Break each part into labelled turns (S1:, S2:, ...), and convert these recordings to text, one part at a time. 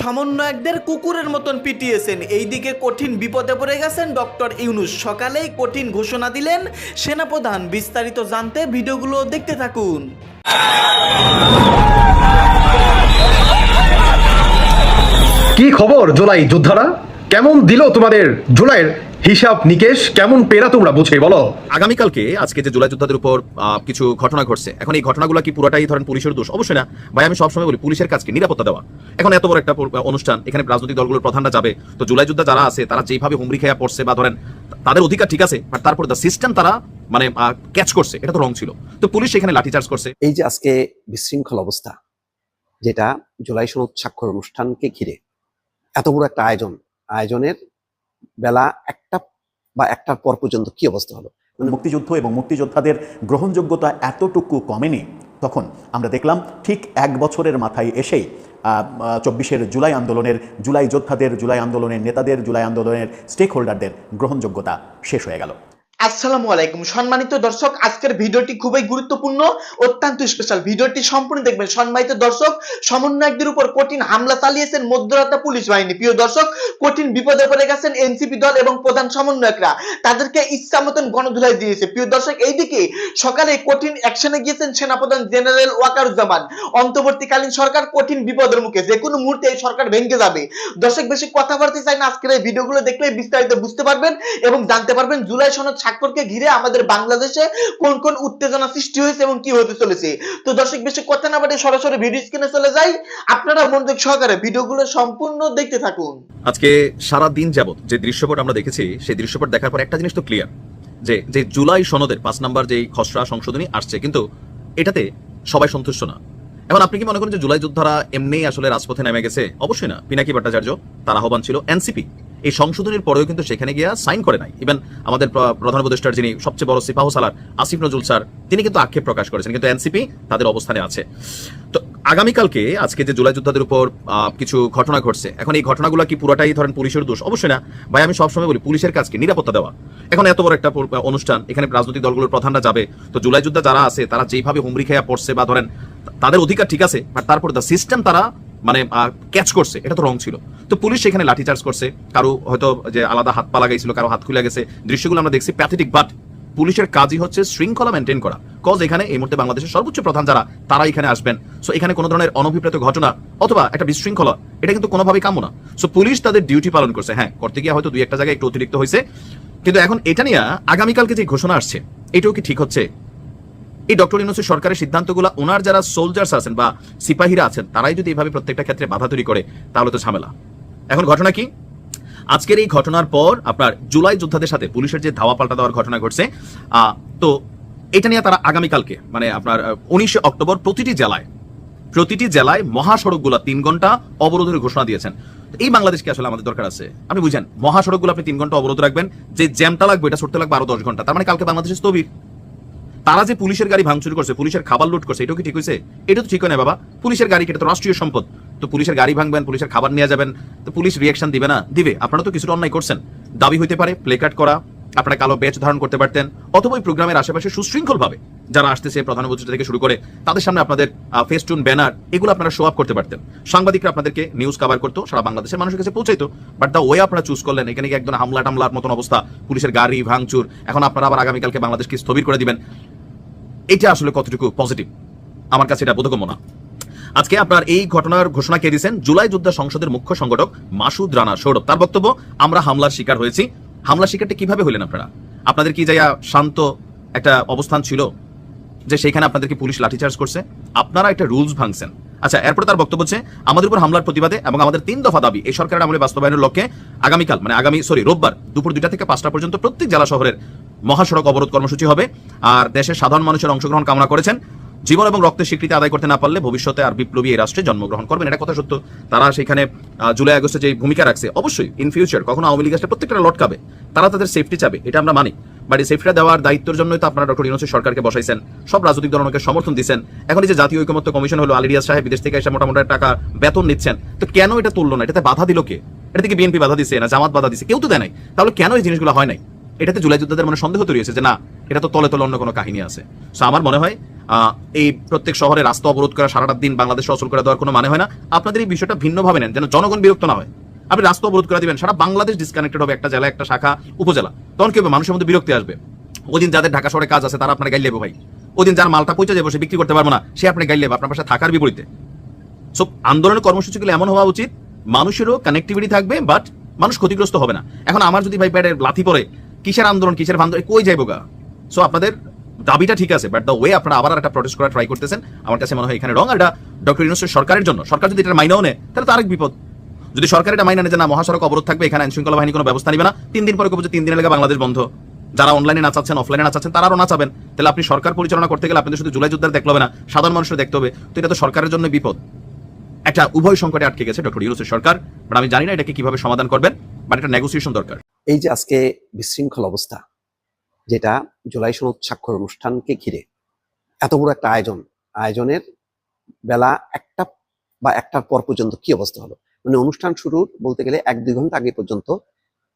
S1: সমন্বয়কদের কুকুরের মতন পিটিয়েছেন। এইদিকে কঠিন বিপদে পড়ে গেছেন ডক্টর ইউনুস। সকালেই কঠিন ঘোষণা দিলেন সেনাপ্রধান। বিস্তারিত জানতে ভিডিওগুলো দেখতে থাকুন।
S2: কি খবর জুলাই যোদ্ধারা? কেমন দিল তোমাদের জুলাইয়ের হিসাব নিকেশ কেমন পেরা তোমরা বুঝে বলো?
S3: আগামীকালকে আজকে যে জুলাই যোদ্ধাদের উপর আহ, কিছু ঘটনা ঘটছে এখন এই ঘটনাগুলো কি পুরোটাই ধরেন পুলিশের দোষ? অবশ্যই না। ভাই আমি সবসময় বলি পুলিশের কাজকে নিরাপত্তা দেওয়া। এখন এত বড় একটা অনুষ্ঠান এখানে রাজনৈতিক দলগুলোর প্রধানরা যাবে তো জুলাই যোদ্ধা যারা আছে তারা যেভাবে হুমড়ি খেয়া পড়ছে বা ধরেন তাদের অধিকার ঠিক আছে বাট তারপর দ্য সিস্টেম তারা মানে ক্যাচ করছে এটা তো রং ছিল। তো পুলিশ এখানে লাঠিচার্জ করছে।
S4: এই যে আজকে বিশৃঙ্খল অবস্থা যেটা জুলাই সনদ স্বাক্ষর অনুষ্ঠানকে ঘিরে এত বড় একটা আয়োজন আয়োজনের বেলা একটা বা একটার পর পর্যন্ত কি অবস্থা হলো?
S5: মুক্তিযুদ্ধ এবং মুক্তিযোদ্ধাদের গ্রহণযোগ্যতা এতটুকু কমেনি, তখন আমরা দেখলাম ঠিক এক বছরের মাথায় এসেই চব্বিশের জুলাই আন্দোলনের, জুলাই যোদ্ধাদের, জুলাই আন্দোলনের নেতাদের, জুলাই আন্দোলনের স্টেক হোল্ডারদের গ্রহণযোগ্যতা শেষ হয়ে গেল।
S1: আসসালামু আলাইকুম। সম্মানিত দর্শক, আজকের ভিডিওটি খুবই গুরুত্বপূর্ণ, অত্যন্ত স্পেশাল ভিডিওটি সম্পূর্ণ দেখবেন। সম্মানিত দর্শক, সমন্বয়কদের উপর কঠিন হামলা চালিয়েছেন মধ্যরাতে পুলিশ বাহিনী। প্রিয় দর্শক, কঠিন বিপদে পড়ে গেছেন এনসিপি দল এবং প্রধান সমন্বয়করা। তাদেরকে ইচ্ছা মতন গণধুলাই দিয়েছে। প্রিয় দর্শক, এইদিকে সকালে কঠিন অ্যাকশনে গিয়েছেন সেনাপ্রধান জেনারেল ওয়াকারুজ্জামান। অন্তর্বর্তীকালীন সরকার কঠিন বিপদের মুখে। যে কোনো মুহূর্তে এই সরকার ভেঙে যাবে। দর্শক, বেশি কথা বলতে চাই না। আজকের এই ভিডিওগুলো দেখলে বিস্তারিত বুঝতে পারবেন এবং জানতে পারবেন জুলাই সনদ স্বাক্ষরকে ঘিরে আমাদের বাংলাদেশে কোন কোন উত্তেজনা সৃষ্টি হয়েছে এবং কি হতে চলেছে? তো দর্শক, বেশি কথা না বাড়িয়ে সরাসরি ভিডিও স্ক্রিনে চলে যাই। আপনারা মনোযোগ সহকারে ভিডিওগুলো সম্পূর্ণ দেখতে থাকুন।
S3: আজকে সারা দিন যাবত যে দৃশ্যপট আমরা দেখেছি, সেই দৃশ্যপট দেখার পর একটা জিনিস তো ক্লিয়ার যে যে জুলাই সনদের পাঁচ নাম্বার যে খসড়া সংশোধনী আসছে, কিন্তু এটাতে সবাই সন্তুষ্ট না। এখন আপনি কি মনে করেন যে জুলাই যোদ্ধারা এমনি আসলে রাজপথে নেমে গেছে? অবশ্যই না। পিনাকি ভট্টাচার্য, তার আহ্বান ছিল এনসিপি। এই সংশোধনীর পরেও কিন্তু সেখানে গিয়া সাইন করে নাই। ইভেন আমাদের প্রধান উপদেষ্টার যিনি সবচেয়ে বড় সিপাহ সালার আসিফ নজরুল স্যার, তিনি কিন্তু আক্ষেপ প্রকাশ করেছেন, কিন্তু এনসিপি তাদের অবস্থানে আছে। তো আগামীকালকে আজকে যে জুলাই যোদ্ধাদের উপর কিছু ঘটনা ঘটছে, এখন এই ঘটনাগুলো কি পুরোটাই ধরেন পুলিশের দোষ? অবশ্যই না। ভাই, আমি সবসময় বলি, পুলিশের কাজকে নিরাপত্তা দেওয়া। এখন এত বড় একটা অনুষ্ঠান, এখানে রাজনৈতিক দলগুলোর প্রধানরা যাবে, তো জুলাই যোদ্ধা যারা আছে, তারা যেভাবে হুমড়ি খেয়া পড়ছে বা ধরেন, তাদের অধিকার ঠিক আছে বাট তারপর দ্য সিস্টেম তারা মানে ক্যাচ করছে। এটা তো রং ছিল। তো পুলিশ সেখানে লাঠিচার্জ করছে। কারও হয়তো যে আলাদা হাত পা লাগাইছিল, কারও হাত খুলে গেছে। দৃশ্যগুলো আমরা দেখছি প্যাথেটিক বাট পুলিশের কাজই হচ্ছে শৃঙ্খলা মেনটেন করা। কজ এখানে এই মুহূর্তে বাংলাদেশের সর্বোচ্চ প্রধান যারা তারা এখানে আসবেন। সো এখানে কোনো ধরনের অনভিপ্রেত ঘটনা অথবা একটা বিশৃঙ্খলা, এটা কিন্তু কোনোভাবেই কাম্য না। সো পুলিশ তাদের ডিউটি পালন করছে। হ্যাঁ করতে গিয়ে হয়তো দুই একটা জায়গায় একটু অতিরিক্ত হয়েছে। কিন্তু এখন এটা নিয়ে আগামীকালকে যে ঘোষণা আসছে, এটাও কি ঠিক হচ্ছে? এই ডক্টর ইউনুসের সরকারের সিদ্ধান্তগুলো ওনার যারা সোলজার্স আছেন বা সিপাহীরা আছেন, তারাই যদি এভাবে প্রত্যেকটা ক্ষেত্রে বাধা তৈরি করে, তাহলে তো ঝামেলা। এখন ঘটনা কি? আজকের এই ঘটনার পর আপনার জুলাই যোদ্ধাদের সাথে পুলিশের যে ধাওয়া পাল্টা দেওয়ার ঘটনা ঘটছে তো এটা নিয়ে তারা আগামীকালকে মানে আপনার উনিশে অক্টোবর প্রতিটি জেলায় প্রতিটি জেলায় মহাসড়কগুলো তিন ঘণ্টা অবরোধের ঘোষণা দিয়েছেন। এই বাংলাদেশকে আসলে আমাদের দরকার আছে। আপনি বুঝেন, মহাসড়কগুলো আপনি তিন ঘণ্টা অবরোধ রাখবেন, যে জ্যামটা লাগবে, এটা ছুটতে লাগবে আরও দশ ঘণ্টা। তার মানে কালকে বাংলাদেশের স্থবির। তারা যে পুলিশের গাড়ি ভাঙচুর করছে, পুলিশের খাবার লুট করছে, এটাও কি ঠিক হয়েছে? এটা তো ঠিক হয় না বাবা। পুলিশের গাড়ি এটা তো রাষ্ট্রীয় সম্পদ? তো পুলিশের গাড়ি ভাঙবেন, পুলিশের খাবার নিয়ে যাবেন, তো পুলিশ রিয়াকশন দিবে না? দিবে। আপনারা তো কিছুটা অন্যায় করছেন। দাবি হইতে পারে প্লে কার্ড করা, আপনারা কালো বেচ ধারণ করতে পারতেন, অথবা ওই প্রোগ্রামের আশেপাশে সুশৃঙ্খল ভাবে যারা আসতেছে প্রধান উপদেষ্টা থেকে শুরু করে, তাদের সামনে আপনাদের ফেস্টুন ব্যানার এগুলো আপনারা শো আপ করতে পারতেন। সাংবাদিকরা আপনাদেরকে নিউজ কভার করতো, সারা বাংলাদেশের মানুষের কাছে পৌঁছাইতো বাট দা ওয়ে আপনারা চুজ করলেন, এখানে একদম হামলা টামলার মতন অবস্থা? পুলিশের গাড়ি ভাঙচুর, এখন আপনারা আবার আগামীকালকে বাংলাদেশকে স্থবির করে দিবেন। এটা আসলে কতটুকু পজিটিভ আমার কাছে এটা বোধগম্য না। আজকে আপনার এই ঘটনার ঘোষণা কে দিয়েছেন? জুলাই যোদ্ধা সংসদের মুখ্য সংগঠক মাসুদ রানা সৌরভ। তার বক্তব্য, আমরা হামলার শিকার হয়েছি। হামলার শিকারটা কীভাবে হলেন আপনারা? আপনাদের কি যাইয়া শান্ত একটা অবস্থান ছিল? যে সেইখানে আপনাদেরকে পুলিশ লাঠিচার্জ করছে? আপনারা একটা রুলস ভাঙছেন। আচ্ছা এরপরে তার বক্তব্য হচ্ছে, আমাদের উপর হামলার প্রতিবাদে এবং আমাদের তিন দফা দাবি, এই সরকারের আমলে বাস্তবায়নের লক্ষ্যে আগামীকাল মানে আগামী সরি রোববার দুপুর দুইটা থেকে পাঁচটা পর্যন্ত প্রত্যেক জেলা শহরের মহাসড়ক অবরোধ কর্মসূচি হবে। আর দেশের সাধারণ মানুষের অংশগ্রহণ কামনা করেছেন জীবন এবং রক্তের স্বীকৃতি আদায় করতে না পারলে ভবিষ্যতে আর বিপ্লবী এই রাষ্ট্রে জন্মগ্রহণ করবেন এটা কথা সত্য। তারা সেখানে জুলাই আগস্টে যে ভূমিকা রাখছে, অবশ্যই ইন ফিউচার কখনো আওয়ামী লীগ প্রত্যেকটা লটকাবে। তারা তাদের সেফটি চাবে, এটা আমরা মানি। বাট এই সেফটিটা দেওয়ার দায়িত্বের জন্যই তো আপনারা ডক্টর ইউনুসের সরকারকে বসাইছেন। সব রাজনৈতিক দল ওনাকে সমর্থন দিচ্ছেন এখন এই যে জাতীয় ঐকমত্য কমিশন হলো আলিরিয়াস সাহেব বিদেশ থেকে এসে মোটামুটি টাকা বেতন নিচ্ছেন। তো কেন এটা তুললো না? এটাতে বাধা দিল কে? এটা থেকে বিএনপি বাধা দিচ্ছে না? জামাত বাধা দিচ্ছে কেউ তো দেয় নাই। তাহলে কেন এই জিনিসগুলো হয় নাই? এটাতে জুলাই যোদ্ধাদের মানে সন্দেহ তৈরি হয়েছে যে না, এটা তো তলে তলে অন্য কোনো কাহিনী আছে। সো আমার মনে হয় এই প্রত্যেক শহরে রাস্তা অবরোধ করা, সারাটা দিন বাংলাদেশ অচল করে দেওয়ার কোনো মানে হয় না। আপনাদের এই বিষয়টা ভিন্নভাবে নেন, যেন জনগণ বিরক্ত না হয়। আপনি রাস্তা অবরোধ করে দিবেন, সারা বাংলাদেশ ডিসকানেক্টেড হবে একটা জেলা একটা শাখা, উপজেলা। তখন কি হবে? মানুষের মধ্যে বিরক্তি আসবে। ওদিন যাদের ঢাকা শহরে কাজ আছে, তারা আপনার গাইলে ভাই। ওদিন যার মালটা পৌঁছে যাবে, সে বিক্রি করতে পারব না, সে আপনি গাইলে আপনার পাশে থাকার বিপরীতে। সো আন্দোলনের কর্মসূচিগুলো এমন হওয়া উচিত, মানুষেরও কানেক্টিভিটি থাকবে বাট মানুষ ক্ষতিগ্রস্ত হবে না। এখন আমার যদি ভাই প্যাডের লাথি পড়ে কিসের আন্দোলন, কিসের ভান্দোলন কই যাইবো গা? সো আপনাদের দাবিটা ঠিক আছে বাট দ্য ওয়ে আপনারা আবার একটা প্রটেস্ট করা ট্রাই করতেছেন, আমার কাছে মনে হয় এখানে রং আর এটা ডক্টর ইউনুসের সরকারের জন্য। সরকার যদি এটা মাইনাও নেয়, তাহলে তো আরেক বিপদ। যদি সরকার এটা মাইনা নেয় যে না, মহাসড়ক অবরোধ থাকবে, এখানে আইন শৃঙ্খলা বাহিনী কোনো ব্যবস্থা নিবে না, তিন দিন পরে কবে যে তিন দিনের লেগে বাংলাদেশ বন্ধ। যারা অনলাইনে না নাচাচ্ছেন অফলাইনে নাচাচ্ছেন তারাও নাচাবেন। তাহলে আপনি সরকার পরিচালনা করতে গেলে আপনাদের শুধু জুলাই যুদ্ধের দেখতে হবে না, সাধারণ মানুষের দেখতে হবে। তো এটা তো সরকারের জন্য বিপদ। একটা উভয় সংকটে আটকে গেছে ডক্টর ইউনুসের সরকার বাট আমি জানি না এটাকে কীভাবে সমাধান করবেন বাট এটা নেগোসিয়েশন দরকার।
S4: এই যে আজকে বিশৃঙ্খল অবস্থা, যেটা জুলাই সনদ স্বাক্ষর অনুষ্ঠানকে ঘিরে, এত বড় একটা আয়োজন, আয়োজনের বেলা একটা বা একটার পর পর্যন্ত কি অবস্থা হলো? মানে অনুষ্ঠান শুরুর বলতে গেলে এক দুই ঘণ্টা আগে পর্যন্ত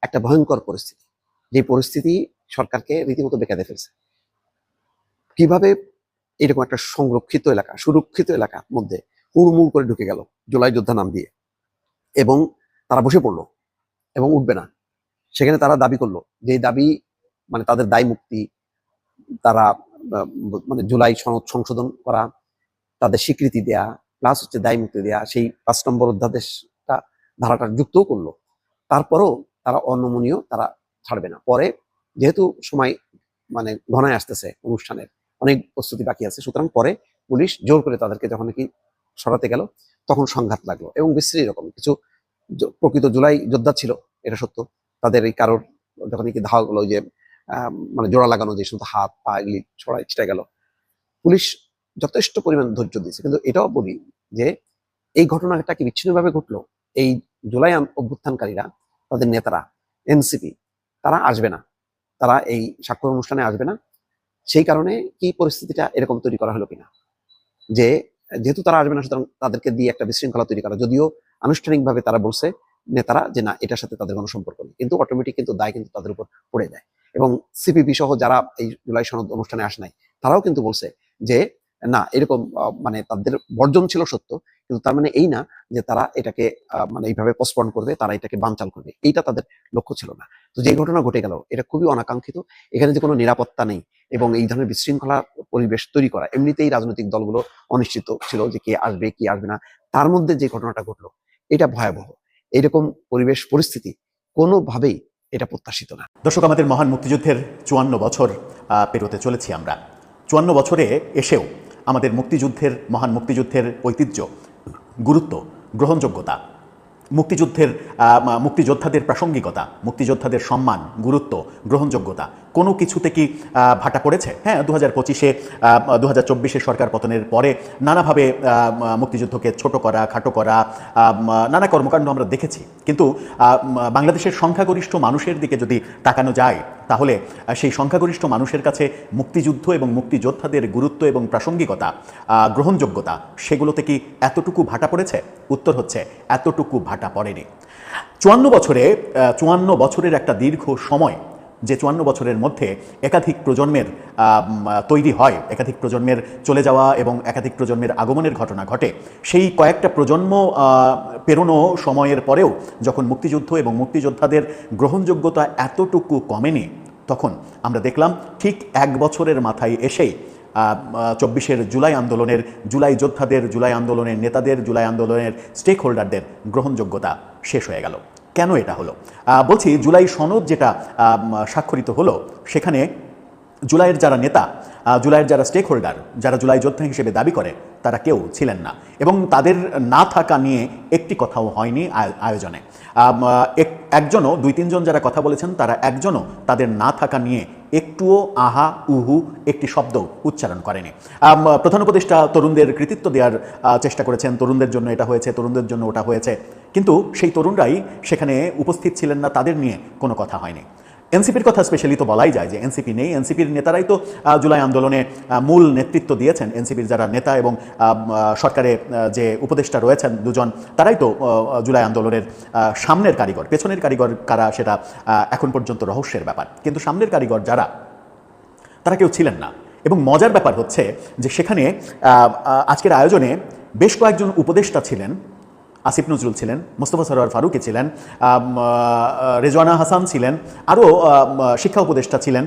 S4: একটা ভয়ঙ্কর পরিস্থিতি, যে পরিস্থিতি সরকারকে রীতিমতো বেকাতে ফেলছে। কীভাবে এরকম একটা সংরক্ষিত এলাকা, সুরক্ষিত এলাকার মধ্যে হুড়মুড় করে ঢুকে গেল জুলাই যোদ্ধা নাম দিয়ে? এবং তারা বসে পড়ল এবং উঠবে না। সেখানে তারা দাবি করল যে দাবি মানে তাদের দায় মুক্তি, তারা মানে জুলাই সনদ সংশোধন করা, তাদের স্বীকৃতি দেয়া প্লাস হচ্ছে দায় মুক্তি দেয়া, সেই পাঁচ নম্বর অধ্যাদেশটা ধারাটা যুক্তও করল। তারপরও তারা অনমনীয়, তারা ছাড়বে না। পরে যেহেতু সময় মানে ঘনায় আসতেছে অনুষ্ঠানের, অনেক প্রস্তুতি বাকি আছে, সুতরাং পরে পুলিশ জোর করে তাদেরকে যখন নাকি সরাতে গেল, তখন সংঘাত লাগল এবং বিশ্রী রকম কিছু প্রকৃত জুলাই যোদ্ধা ছিল, এটা সত্য। তাদের এই কারোর যখন নাকি ধাওয়া গুলো যে মানে জোড়া লাগানো, যে সমস্ত হাত, পা এগুলি ছড়াই ছিটে গেল, পুলিশ যথেষ্ট পরিমাণ ধৈর্য দিয়েছে। কিন্তু এটাও বলি যে, এই ঘটনাটা কি বিচ্ছিন্নভাবে ঘটলো? এই জুলাই অভ্যুত্থানকারীরা, তাদের নেতারা, এনসিপি, তারা আসবে না। তারা এই স্বাক্ষর অনুষ্ঠানে আসবে না। সেই কারণে কি পরিস্থিতিটা এরকম তৈরি করা হলো কিনা? যে, যেহেতু তারা আসবে না, সুতরাং তাদেরকে দিয়ে একটা বিশৃঙ্খলা তৈরি করা। যদিও আনুষ্ঠানিকভাবে তারা বলছে নেতারা যে না, এটার সাথে তাদের কোনো সম্পর্ক নেই। কিন্তু অটোমেটিক কিন্তু দায় কিন্তু তাদের উপর পড়ে যায়। এবং সিপিপি সহ যারা এই জুলাই সনদ অনুষ্ঠানে আসে নাই, তারাও কিন্তু বলছে যে, না, এরকম মানে তাদের বর্জন ছিল সত্য, কিন্তু তার মানে এই না যে তারা এটাকে মানে এইভাবে পোস্টপন করবে, তারা এটাকে বানচাল করবে। এইটা তাদের লক্ষ্য ছিল না। তো যে ঘটনা ঘটে গেল, এটা খুবই অনাকাঙ্ক্ষিত। এখানে যে কোনো নিরাপত্তা নেই এবং এই ধরনের বিশৃঙ্খলা পরিবেশ তৈরি করা, এমনিতেই রাজনৈতিক দলগুলো অনিশ্চিত ছিল যে কে আসবে, কি আসবে না। তার মধ্যে যে ঘটনাটা ঘটলো, এটা ভয়াবহ। এইরকম পরিবেশ পরিস্থিতি কোনোভাবেই এটা প্রত্যাশিত না।
S5: দর্শক, আমাদের মহান মুক্তিযুদ্ধের চুয়ান্ন বছর পেরোতে চলেছি আমরা। চুয়ান্ন বছরে এসেও আমাদের মুক্তিযুদ্ধের, মহান মুক্তিযুদ্ধের ঐতিহ্য, গুরুত্ব, গ্রহণযোগ্যতা, মুক্তিযুদ্ধের মুক্তিযোদ্ধাদের প্রাসঙ্গিকতা, মুক্তিযোদ্ধাদের সম্মান, গুরুত্ব, গ্রহণযোগ্যতা কোনো কিছুতে কি ভাটা পড়েছে? হ্যাঁ দু হাজার পঁচিশে দু হাজার চব্বিশে সরকার পতনের পরে নানাভাবে মুক্তিযুদ্ধকে ছোট করা, খাটো করা নানা কর্মকাণ্ড আমরা দেখেছি। কিন্তু বাংলাদেশের সংখ্যাগরিষ্ঠ মানুষের দিকে যদি তাকানো যায়, তাহলে সেই সংখ্যাগরিষ্ঠ মানুষের কাছে মুক্তিযুদ্ধ এবং মুক্তিযোদ্ধাদের গুরুত্ব এবং প্রাসঙ্গিকতা গ্রহণযোগ্যতা, সেগুলোতে কি এতটুকু ভাটা পড়েছে? উত্তর হচ্ছে, এতটুকু ভাটা পড়েনি। চুয়ান্ন বছরে চুয়ান্ন বছরের একটা দীর্ঘ সময় যে চুয়ান্ন বছরের মধ্যে একাধিক প্রজন্মের তৈরি হয়, একাধিক প্রজন্মের চলে যাওয়া এবং একাধিক প্রজন্মের আগমনের ঘটনা ঘটে। সেই কয়েকটা প্রজন্ম পেরোনো সময়ের পরেও যখন মুক্তিযুদ্ধ এবং মুক্তিযোদ্ধাদের গ্রহণযোগ্যতা এতটুকু কমেনি, তখন আমরা দেখলাম ঠিক এক বছরের মাথায় এসেই চব্বিশের জুলাই আন্দোলনের জুলাই যোদ্ধাদের, জুলাই আন্দোলনের নেতাদের, জুলাই আন্দোলনের স্টেক হোল্ডারদের গ্রহণযোগ্যতা শেষ হয়ে গেল। কেন এটা হলো? বলছি জুলাই সনদ যেটা স্বাক্ষরিত হলো, সেখানে জুলাইয়ের যারা নেতা জুলাইয়ের যারা স্টেক হোল্ডার যারা জুলাই যোদ্ধা হিসেবে দাবি করে, তারা কেউ ছিলেন না। এবং তাদের না থাকা নিয়ে একটি কথাও হয়নি আয়- আয়োজনে। একজনও, দুই, তিনজন যারা কথা বলেছেন, তারা একজনও তাদের না থাকা নিয়ে একটুও আহা, উহু একটি শব্দ উচ্চারণ করেনি। প্রধান উপদেষ্টা তরুণদের কৃতিত্ব দেওয়ার চেষ্টা করেছেন। তরুণদের জন্য এটা হয়েছে, তরুণদের জন্য ওটা হয়েছে। কিন্তু সেই তরুণরাই সেখানে উপস্থিত ছিলেন না, তাদের নিয়ে কোনো কথা হয়নি। এনসিপির কথা স্পেশালি তো বলাই যায় যে এনসিপি নেই। এনসিপির নেতারাই তো জুলাই আন্দোলনে মূল নেতৃত্ব দিয়েছেন এনসিপির যারা নেতা এবং সরকারে যে উপদেষ্টা রয়েছেন দুজন, তারাই তো জুলাই আন্দোলনের সামনের কারিগর। পেছনের কারিগর কারা সেটা এখন পর্যন্ত রহস্যের ব্যাপার। কিন্তু সামনের কারিগর যারা, তারা কেউ ছিলেন না। এবং মজার ব্যাপার হচ্ছে যে সেখানে আজকের আয়োজনে বেশ কয়েকজন উপদেষ্টা ছিলেন। আসিফ নজরুল ছিলেন, মোস্তফা সরোয়ার ফারুকি ছিলেন রেজওয়ানা হাসান ছিলেন, আরও শিক্ষা উপদেষ্টা ছিলেন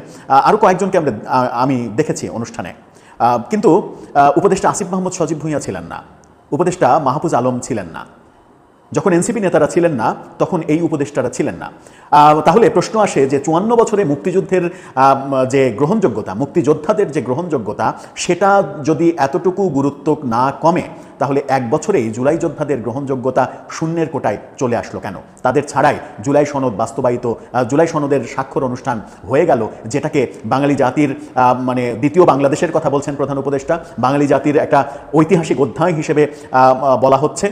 S5: আরও কয়েকজনকে আমরা আমি দেখেছি অনুষ্ঠানে। কিন্তু উপদেষ্টা আসিফ মাহমুদ সজীব ভূঁইয়া ছিলেন না, উপদেষ্টা মাহফুজ আলম ছিলেন না। যখন এনসিপি নেতারা ছিলেন না, তখন এই উপদেষ্টারা ছিলেন না। তাহলে প্রশ্ন আসে যে চুয়ান্ন বছরে মুক্তিযুদ্ধের যে গ্রহণযোগ্যতা, মুক্তিযোদ্ধাদের যে গ্রহণযোগ্যতা, সেটা যদি এতটুকু গুরুত্ব না কমে, তাহলে এক বছরেই জুলাই যোদ্ধাদের গ্রহণযোগ্যতা শূন্যের কোটায় চলে আসলো কেন? তাদের ছাড়াই জুলাই সনদ বাস্তবায়িত জুলাই সনদের স্বাক্ষর অনুষ্ঠান হয়ে গেল, যেটাকে বাঙালি জাতির মানে দ্বিতীয় বাংলাদেশের কথা বলছেন প্রধান উপদেষ্টা। বাঙালি জাতির একটা ঐতিহাসিক অধ্যায় হিসেবে বলা হচ্ছে।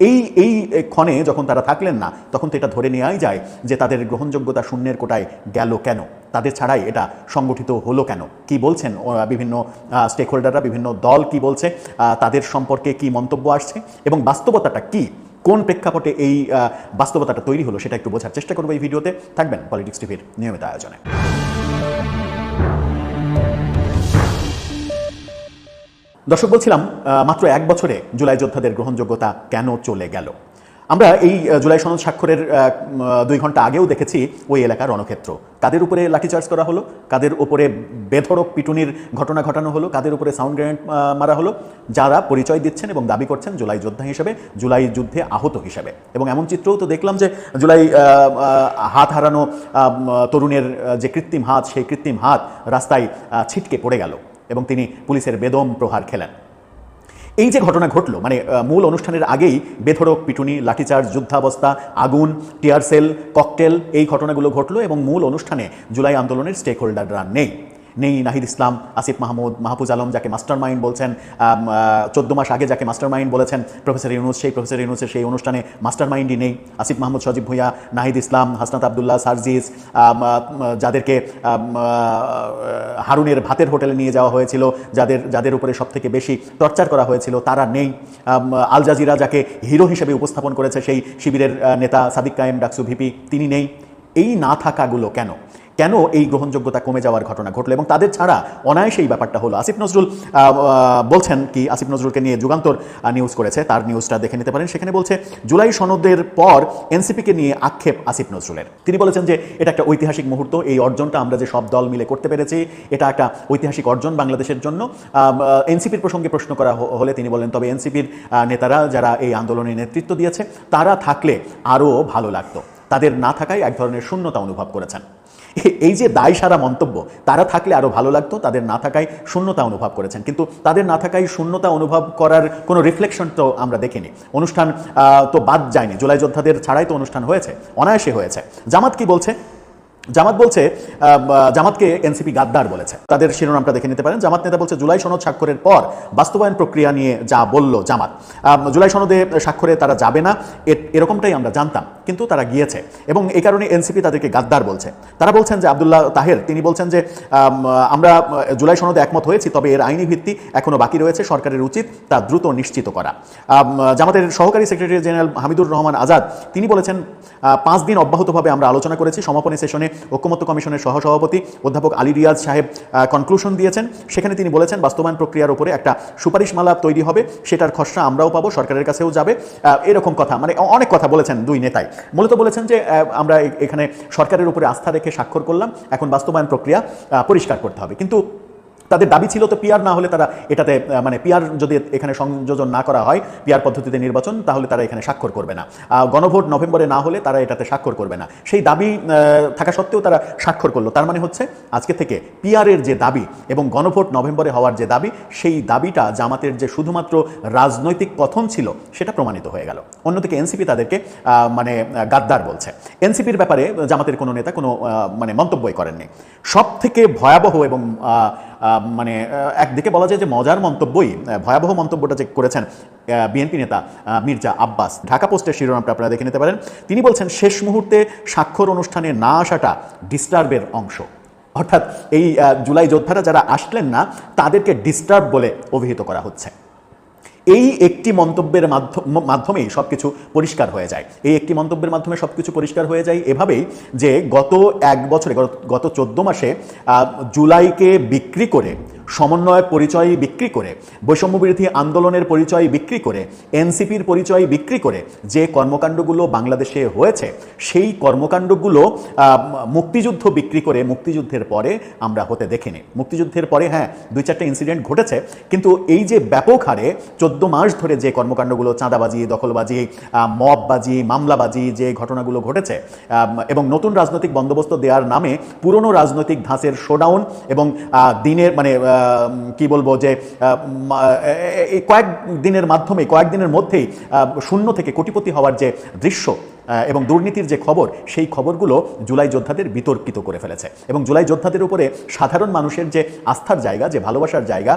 S5: এই এই ক্ষণে যখন তারা থাকলেন না, তখন তো এটা ধরে নেওয়াই যায় যে তাদের গ্রহণযোগ্যতা শূন্যের কোটায় গেল কেন? তাদের ছাড়াই এটা সংগঠিত হলো কেন? কি বলছেন? বিভিন্ন স্টেক হোল্ডাররা বিভিন্ন দল কি বলছে? তাদের সম্পর্কে কি মন্তব্য আসছে? এবং বাস্তবতাটা কি? কোন প্রেক্ষাপটে এই বাস্তবতাটা তৈরি হলো? সেটা একটু বোঝার চেষ্টা করব এই ভিডিওতে। থাকবেন পলিটিক্স টিভির নিয়মিত আয়োজনে। দর্শক, বলছিলাম মাত্র এক বছরে জুলাই যোদ্ধাদের গ্রহণযোগ্যতা কেন চলে গেল? আমরা এই জুলাই সনদ স্বাক্ষরের দুই ঘণ্টা আগেও দেখেছি ওই এলাকার রণক্ষেত্র। কাদের উপরে লাঠিচার্জ করা হলো? কাদের উপরে বেধড়ক পিটুনির ঘটনা ঘটানো হলো? কাদের উপরে সাউন্ড গ্রেনেড মারা হলো? যারা পরিচয় দিচ্ছেন এবং দাবি করছেন জুলাই যোদ্ধা হিসেবে, জুলাই যুদ্ধে আহত হিসেবে। এবং এমন চিত্রও তো দেখলাম যে, জুলাই হাত হারানো তরুণের যে কৃত্রিম হাত, সেই কৃত্রিম হাত রাস্তায় ছিটকে পড়ে গেল। এবং তিনি পুলিশের বেদম প্রহার খেলেন। এই যে ঘটনা ঘটলো মানে মূল অনুষ্ঠানের আগেই বেধরক পিটুনি, লাঠিচার্জ, যুদ্ধাবস্থা, আগুন টিয়ারসেল ককটেল, এই ঘটনাগুলো ঘটলো এবং মূল অনুষ্ঠানে জুলাই আন্দোলনের স্টেক হোল্ডাররা নেই। নেই নাহিদ ইসলাম, আসিফ মাহমুদ, মাহফুজ আলম যাকে মাস্টার মাইন্ড বলছেন চোদ্দ মাস আগে যাকে মাস্টার মাইন্ড বলেছেন, প্রফেসর ইউনুস, সেই প্রফেসর ইউনুসের সেই অনুষ্ঠানে মাস্টার মাইন্ডই নেই। আসিফ মাহমুদ, সজীব ভুঁইয়া, নাহিদ ইসলাম, হাসনাত আবদুল্লাহ, সার্জিস যাদেরকে হারুনের ভাতের হোটেলে নিয়ে যাওয়া হয়েছিল, যাদের যাদের উপরে সব থেকে বেশি টর্চার করা হয়েছিল, তারা নেই। আল জাজিরা যাকে হিরো হিসেবে উপস্থাপন করেছে সেই শিবিরের নেতা সাদিক কায়েম ডাকসু ভিপি, তিনি নেই। এই না থাকাগুলো কেন? কেন এই গ্রহণযোগ্যতা কমে যাওয়ার ঘটনা ঘটলো? এবং তাদের ছাড়া অনায়াসে এই ব্যাপারটা হলো। আসিফ নজরুল বলছেন কি, আসিফ নজরুলকে নিয়ে যুগান্তর নিউজ করেছে। তার নিউজটা দেখে নিতে পারেন। সেখানে বলছে, জুলাই সনদের পর এনসিপিকে নিয়ে আক্ষেপ আসিফ নজরুলের। তিনি বলেছেন যে, এটা একটা ঐতিহাসিক মুহূর্ত। এই অর্জনটা আমরা যে সব দল মিলে করতে পেরেছি, এটা একটা ঐতিহাসিক অর্জন বাংলাদেশের জন্য। এনসিপির প্রসঙ্গে প্রশ্ন করা হলে তিনি বলেন, তবে এনসিপির নেতারা যারা এই আন্দোলনে নেতৃত্ব দিয়েছে, তারা থাকলে আরও ভালো লাগতো। তাদের না থাকায় এক ধরনের শূন্যতা অনুভব করেছেন। এই যে দায় সারা মন্তব্য, তারা থাকলে আরও ভালো লাগতো, তাদের না থাকায় শূন্যতা অনুভব করেছেন। কিন্তু তাদের না থাকায় শূন্যতা অনুভব করার কোনো রিফ্লেকশন তো আমরা দেখিনি। অনুষ্ঠান তো বাদ যায়নি। জুলাই যোদ্ধাদের ছাড়াই তো অনুষ্ঠান হয়েছে, অনায়াসে হয়েছে। জামাত কি বলছে? জামাত বলছে জামাতকে এনসিপি গাদ্দার বলেছে। তাদের শিরোনামটা দেখে নিতে পারেন। জামাত নেতা বলছে, জুলাই সনদ স্বাক্ষরের পর বাস্তবায়ন প্রক্রিয়া নিয়ে যা বলল জামাত। জুলাই সনদে স্বাক্ষরে তারা যাবে না এরকমটাই আমরা জানতাম, কিন্তু তারা গিয়েছে এবং এই কারণে এনসিপি তাদেরকে গাদ্দার বলছে। তারা বলছেন যে আবদুল্লাহ তাহের, তিনি বলছেন যে আমরা জুলাই সনদে একমত হয়েছি, তবে এর আইনি ভিত্তি এখনও বাকি রয়েছে, সরকারের উচিত তা দ্রুত নিশ্চিত করা। জামাতের সহকারী সেক্রেটারি জেনারেল হামিদুর রহমান আজাদ, তিনি বলেছেন পাঁচ দিন অব্যাহতভাবে আমরা আলোচনা করেছি, সমাপনী সেশনে ঐক্যমত্য কমিশনের সহসভাপতি অধ্যাপক আলী রিয়াজ সাহেব কনক্লুশন দিয়েছেন। সেখানে তিনি বলেছেন, বাস্তবায়ন প্রক্রিয়ার উপরে একটা সুপারিশমালা তৈরি হবে, সেটার খসড়া আমরাও পাবো, সরকারের কাছেও যাবে। এরকম কথা মানে অনেক কথা বলেছেন দুই নেতাই। মূলত বলেছেন যে আমরা এখানে সরকারের উপরে আস্থা রেখে স্বাক্ষর করলাম, এখন বাস্তবায়ন প্রক্রিয়া পরিষ্কার করতে হবে। কিন্তু তাদের দাবি ছিল তো পিয়ার না হলে তারা এটাতে মানে পিয়ার যদি এখানে সংযোজন না করা হয় পিয়ার পদ্ধতিতে নির্বাচন, তাহলে তারা এখানে স্বাক্ষর করবে না। গণভোট নভেম্বরে না হলে তারা এটাতে স্বাক্ষর করবে না। সেই দাবি থাকা সত্ত্বেও তারা স্বাক্ষর করল। তার মানে হচ্ছে, আজকে থেকে পিয়ারের যে দাবি এবং গণভোট নভেম্বরে হওয়ার যে দাবি, সেই দাবিটা জামাতের যে শুধুমাত্র রাজনৈতিক কথন ছিল, সেটা প্রমাণিত হয়ে গেল। অন্যদিকে এনসিপি তাদেরকে মানে গাদ্দার বলছে। এনসিপির ব্যাপারে জামাতের কোনো নেতা কোনো মানে মন্তব্যই করেননি। সব থেকে ভয়াবহ এবং মানে একদিকে বলা যায় যে মজার মন্তব্যই ভয়াবহ মন্তব্যটা যে করেছেন বিএনপি নেতা মির্জা আব্বাস। ঢাকা পোস্টের শিরোনামটা আপনারা দেখে নিতে পারেন। তিনি বলছেন, শেষ মুহূর্তে স্বাক্ষর অনুষ্ঠানে না আসাটা ডিস্টার্বের অংশ। অর্থাৎ এই জুলাই যোদ্ধারা যারা আসলেন না, তাদেরকে ডিস্টার্ব বলে অভিহিত করা হচ্ছে। এই একটি মন্তব্যের মাধ্যমে মাধ্যমেই সব কিছু পরিষ্কার হয়ে যায়। এই একটি মন্তব্যের মাধ্যমে সব কিছু পরিষ্কার হয়ে যায় এভাবেই যে গত এক বছরে, গত চোদ্দ মাসে জুলাইকে বিক্রি করে সমন্বয় পরিচয় বিক্রি করে বৈষম্য বিরোধী আন্দোলনের পরিচয় বিক্রি করে, এনসিপির পরিচয় বিক্রি করে যে কর্মকাণ্ডগুলো বাংলাদেশে হয়েছে, সেই কর্মকাণ্ডগুলো মুক্তিযুদ্ধ বিক্রি করে মুক্তিযুদ্ধের পরে আমরা হতে দেখিনি। মুক্তিযুদ্ধের পরে হ্যাঁ দুই চারটে ইনসিডেন্ট ঘটেছে, কিন্তু এই যে ব্যাপক হারে চোদ্দ মাস ধরে যে কর্মকাণ্ডগুলো, চাঁদাবাজি, দখলবাজি মববাজি, মামলাবাজি যে ঘটনাগুলো ঘটেছে এবং নতুন রাজনৈতিক বন্দোবস্ত দেওয়ার নামে পুরনো রাজনৈতিক ধাঁচের শোডাউন এবং দিনের মানে কি বলব যে এই কয়েক দিনের মাধ্যমে কয়েকদিনের মধ্যেই শূন্য থেকে কোটিপতি হওয়ার যে দৃশ্য এবং দুর্নীতির যে খবর, সেই খবরগুলো জুলাই যোদ্ধাদের বিতর্কিত করে ফেলেছে। এবং জুলাই যোদ্ধাদের উপরে সাধারণ মানুষের যে আস্থার জায়গা, যে ভালোবাসার জায়গা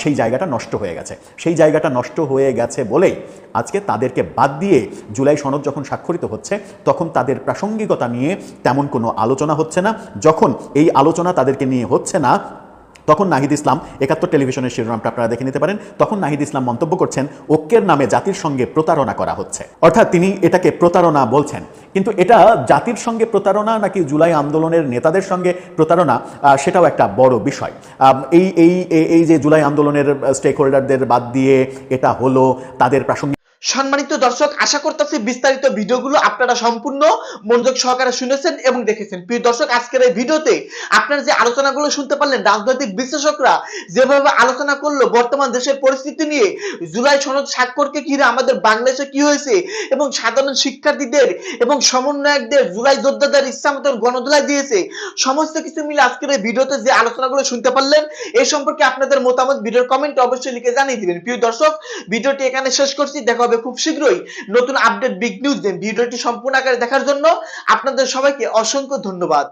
S5: সেই জায়গাটা নষ্ট হয়ে গেছে। সেই জায়গাটা নষ্ট হয়ে গেছে বলেই আজকে তাদেরকে বাদ দিয়ে জুলাই সনদ যখন স্বাক্ষরিত হচ্ছে, তখন তাদের প্রাসঙ্গিকতা নিয়ে তেমন কোনো আলোচনা হচ্ছে না। যখন এই আলোচনা তাদেরকে নিয়ে হচ্ছে না তখন নাহিদ ইসলাম একাত্তর টেলিভিশনের শিরোনামটা আপনারা দেখে নিতে পারেন। তখন নাহিদ ইসলাম মন্তব্য করছেন, ঐক্যের নামে জাতির সঙ্গে প্রতারণা করা হচ্ছে। অর্থাৎ তিনি এটাকে প্রতারণা বলছেন। কিন্তু এটা জাতির সঙ্গে প্রতারণা নাকি জুলাই আন্দোলনের নেতাদের সঙ্গে প্রতারণা সেটাও একটা বড় বিষয়। এই, এই- এই যে জুলাই আন্দোলনের স্টেক হোল্ডারদের বাদ দিয়ে এটা হলো, তাদের প্রাসঙ্গিক
S1: সম্মানিত দর্শক, আশা করতেছি বিস্তারিত ভিডিওগুলো আপনারা সম্পূর্ণ মনোযোগ সহকারে শুনেছেন এবং দেখেছেন। প্রিয় দর্শক, আজকের এই ভিডিওতে আপনারা যে আলোচনাগুলো শুনতে পারলেন, রাজনৈতিক বিশ্লেষকরা যেভাবে আলোচনা করল, বর্তমান দেশের পরিস্থিতি নিয়ে, জুলাই সনদ স্বাক্ষরকে ঘিরে আমাদের বাংলাদেশে কি হয়েছে এবং সাধারণ শিক্ষার্থীদের এবং সমন্বয়কদের জুলাই যোদ্ধাদের ইচ্ছা মতন গণদোলাই দিয়েছে, সমস্ত কিছু মিলে আজকের এই ভিডিওতে যে আলোচনাগুলো শুনতে পারলেন এই সম্পর্কে আপনাদের মতামত ভিডিওর কমেন্টে অবশ্যই লিখে জানিয়ে দিবেন। প্রিয় দর্শক, ভিডিওটি এখানে শেষ করছি। দেখা হবে খুব শীঘ্রই। নতুন আপডেট বিগ নিউজ দেন ভিডিওটি সম্পূর্ণ আকারে দেখার জন্য আপনাদের সবাইকে অসংখ্য ধন্যবাদ।